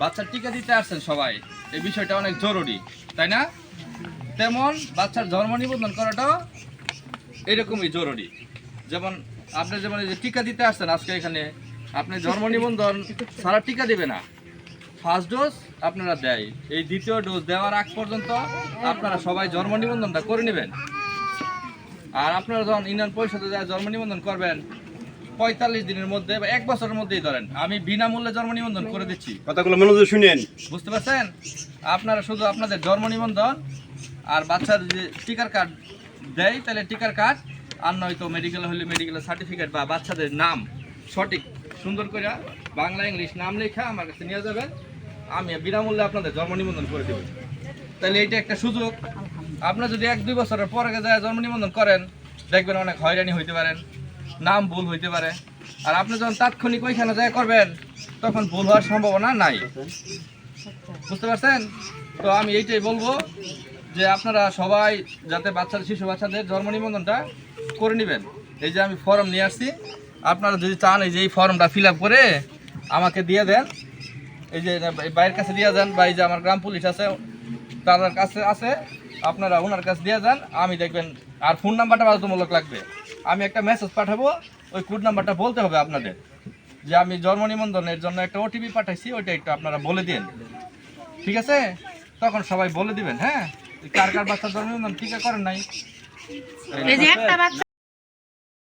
বাচ্চার টিকা দিতে আসছেন সবাই, এই বিষয়টা অনেক জরুরি, তাই না? তেমন বাচ্চার জন্ম নিবন্ধন করাটাও এরকমই জরুরি। যেমন আপনি যেমন এই যে টিকা দিতে আসছেন আজকে এখানে, আপনি জন্ম নিবন্ধন সারা টিকা দেবে না। ফার্স্ট ডোজ আপনারা দেয়, এই দ্বিতীয় ডোজ দেওয়ার আগ পর্যন্ত আপনারা সবাই জন্ম নিবন্ধনটা করে নেবেন। আর আপনারা যখন ইউনিয়ন পরিষদে যায় জন্ম নিবন্ধন করবেন পঁয়তাল্লিশ দিনের মধ্যে বা এক বছরের মধ্যেই ধরেন। আমি বিনামূল্যে জন্ম নিবন্ধন করে দিচ্ছি। কথাগুলো মনোযোগ শুনেন। বুঝতে পারছেন? আপনারা শুধু আপনাদের জন্ম নিবন্ধন আর বাচ্চার যে টিকার কার্ড দেয় তাহলে টিকার কার্ড আর নয়তো মেডিকেল হলে মেডিকেলের সার্টিফিকেট বা বাচ্চাদের নাম সঠিক সুন্দর করে বাংলা ইংলিশ নাম লেখা আমার কাছে নিয়ে যাবেন। আমি বিনামূল্যে আপনাদের জন্ম নিবন্ধন করে দেবো। তাহলে এইটা একটা সুযোগ। আপনার যদি এক দুই বছরের পরে যায় জন্ম নিবন্ধন করেন দেখবেন অনেক হয়রানি হইতে পারেন। নাম ভুল হইতে পারে। আর আপনি যখন তাৎক্ষণিক ওইখানে যায় করবেন, তখন ভুল হওয়ার সম্ভাবনা নাই। বুঝতে পারছেন? তো আমি এইটাই বলব যে আপনারা সবাই যাতে বাচ্চাদের শিশু বাচ্চাদের জন্ম নিবন্ধনটা করে নেবেন। এই যে আমি ফর্ম নিয়ে আসছি। আপনারা যদি চান এই যে এই ফর্মটা ফিল করে আমাকে দিয়ে দেন, এই যে বাইরের কাছে দিয়ে যান বা এই যে আমার গ্রাম পুলিশ আছে, তাদের কাছে আছে, আপনারা ওনার কাছে দিয়ে যান, আমি দেখবেন আর ফোন নাম্বারটা বাধ্যতামূলক লাগবে। আমি একটা মেসেজ পাঠাবো, ওই কোড নাম্বারটা বলতে হবে আপনাদের। যে আমি জন্ম নিবন্ধনের জন্য একটা ওটিপি পাঠাইছি, ওইটা একটু আপনারা বলে দিন ঠিক আছে? তখন সবাই বলে দিবেন হ্যাঁ? কার কার বাচ্চা জন্ম নিবন্ধন, টিকা করেন নাই?